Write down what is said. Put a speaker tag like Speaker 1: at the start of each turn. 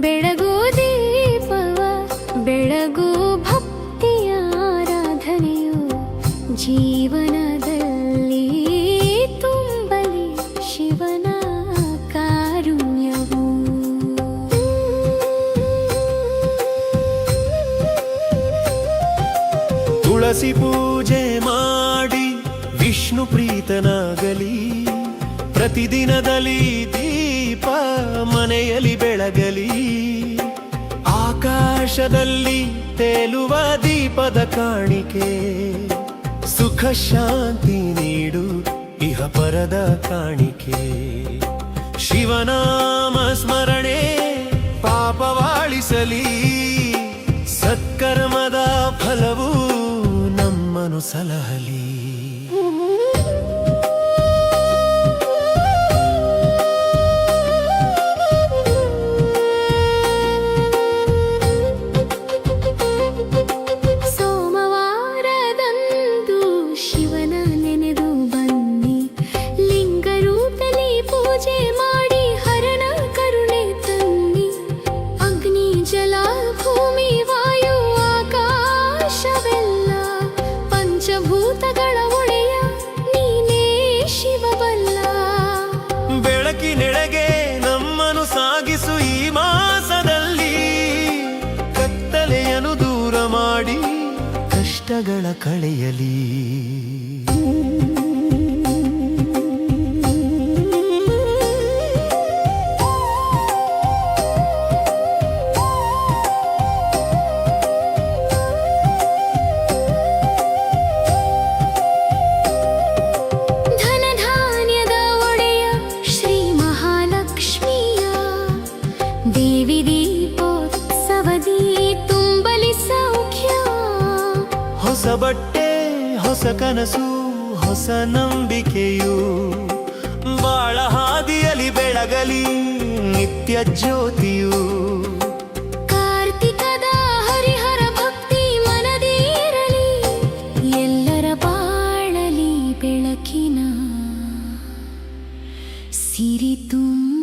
Speaker 1: ಬೆಳಗು ದೀಪವ ಬೆಳಗು ಭಕ್ತಿಯ ಆರಾಧನೆಯು ಜೀವನದಲ್ಲಿ ತುಂಬಲಿ ಶಿವನ ಕಾರುಣ್ಯವು.
Speaker 2: ತುಳಸಿ ಪೂಜೆ ಮಾಡಿ ವಿಷ್ಣು ಪ್ರೀತನಾಗಲಿ. ಪ್ರತಿದಿನದಲ್ಲಿ ದೀಪ ಮನೆಯಲ್ಲಿ ಬೆಳಗಲಿ. ಆಕಾಶದಲ್ಲಿ ತೇಲುವ ದೀಪದ ಕಾಣಿಕೆ. ಸುಖ ಶಾಂತಿ ನೀಡು ಇಹ ಪರದ ಕಾಣಿಕೆ. ಶಿವನಾಮ ಸ್ಮರಣೆ ಪಾಪವಾಳಿಸಲಿ. ಸತ್ಕರ್ಮದ ಫಲವು ನಮ್ಮನು ಸಲಹಲಿ ಕಷ್ಟಗಳ ಕಳೆಯಲಿ.
Speaker 1: ದೀಪೋತ್ಸವ ಒಡೆಯ
Speaker 2: ಹೊಸ ಬಟ್ಟೆ, ಹೊಸ ಕನಸು, ಹೊಸ ನಂಬಿಕೆಯು ಬಾಳ ಹಾದಿಯಲಿ ಬೆಳಗಲಿ ನಿತ್ಯ ಜ್ಯೋತಿಯು. ಕಾರ್ತಿಕದ ಹರಿಹರ ಭಕ್ತಿ ಮನದೀರಲಿ ಎಲ್ಲರ ಬಾಳಲಿ ಬೆಳಕಿನ. ಸಿರಿ ತುಂಬ